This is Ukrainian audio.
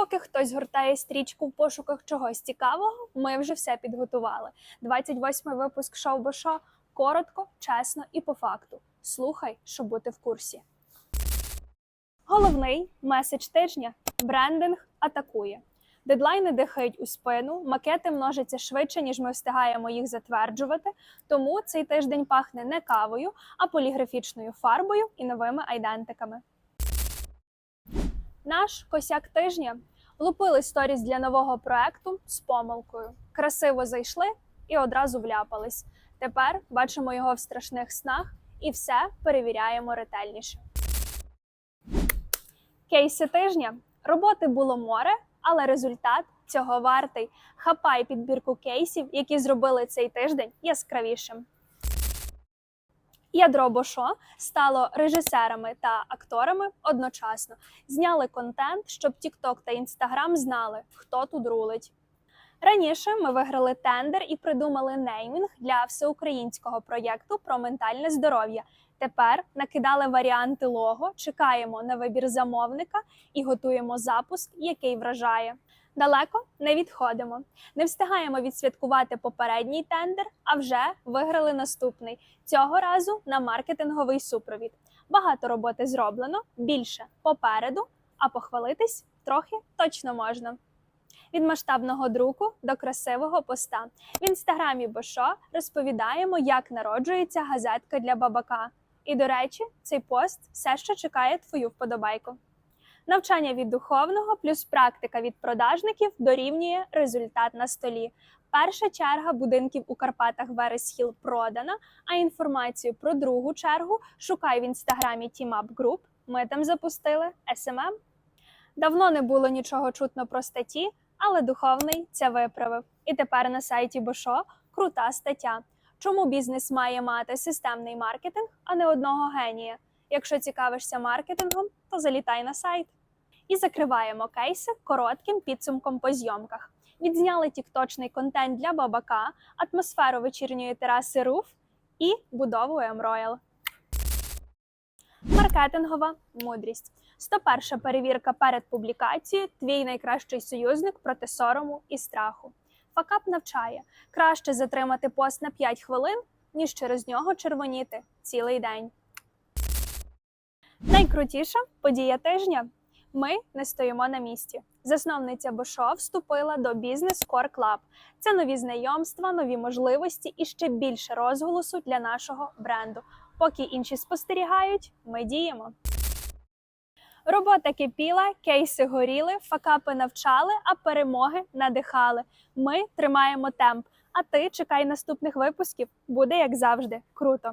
Поки хтось гортає стрічку в пошуках чогось цікавого, ми вже все підготували. 28-й випуск шоу Бошо коротко, чесно і по факту. Слухай, щоб бути в курсі. Головний меседж тижня брендинг атакує. Дедлайни дихають у спину, макети множаться швидше, ніж ми встигаємо їх затверджувати. Тому цей тиждень пахне не кавою, а поліграфічною фарбою і новими айдентиками. Наш косяк тижня лупили сторіс для нового проекту з помилкою. Красиво зайшли і одразу вляпались. Тепер бачимо його в страшних снах і все перевіряємо ретельніше. Кейси тижня. Роботи було море, але результат цього вартий. Хапай підбірку кейсів, які зробили цей тиждень яскравішим. Ядро Бошо стало режисерами та акторами одночасно. Зняли контент, щоб TikTok та Instagram знали, хто тут рулить. Раніше ми виграли тендер і придумали неймінг для всеукраїнського проєкту про ментальне здоров'я. Тепер накидали варіанти лого, чекаємо на вибір замовника і готуємо запуск, який вражає. Далеко не відходимо. Не встигаємо відсвяткувати попередній тендер, а вже виграли наступний. Цього разу на маркетинговий супровід. Багато роботи зроблено, більше попереду, а похвалитись трохи точно можна. Від масштабного друку до красивого поста в інстаграмі Бошо розповідаємо, як народжується газетка для бабака. І, до речі, цей пост все ще чекає твою вподобайку. Навчання від духовного плюс практика від продажників дорівнює результат на столі. Перша черга будинків у Карпатах Верес-Хіл продана, а інформацію про другу чергу шукай в інстаграмі Team Group. Ми там запустили SMM. Давно не було нічого чутно про статті, але духовний це виправив. І тепер на сайті Бошо крута стаття. Чому бізнес має мати системний маркетинг, а не одного генія? Якщо цікавишся маркетингом, то залітай на сайт. І закриваємо кейси коротким підсумком по зйомках. Відзняли тікточний контент для бабака, атмосферу вечірньої тераси Руф і будову Емроял. Маркетингова мудрість. 101 перевірка перед публікацією твій найкращий союзник проти сорому і страху. Факап навчає краще затримати пост на 5 хвилин, ніж через нього червоніти цілий день. Найкрутіша подія тижня. Ми не стоїмо на місці. Засновниця Бошо вступила до Business Core Club. Це нові знайомства, нові можливості і ще більше розголосу для нашого бренду. Поки інші спостерігають, ми діємо. Робота кипіла, кейси горіли, факапи навчали, а перемоги надихали. Ми тримаємо темп. А ти чекай наступних випусків. Буде як завжди. Круто!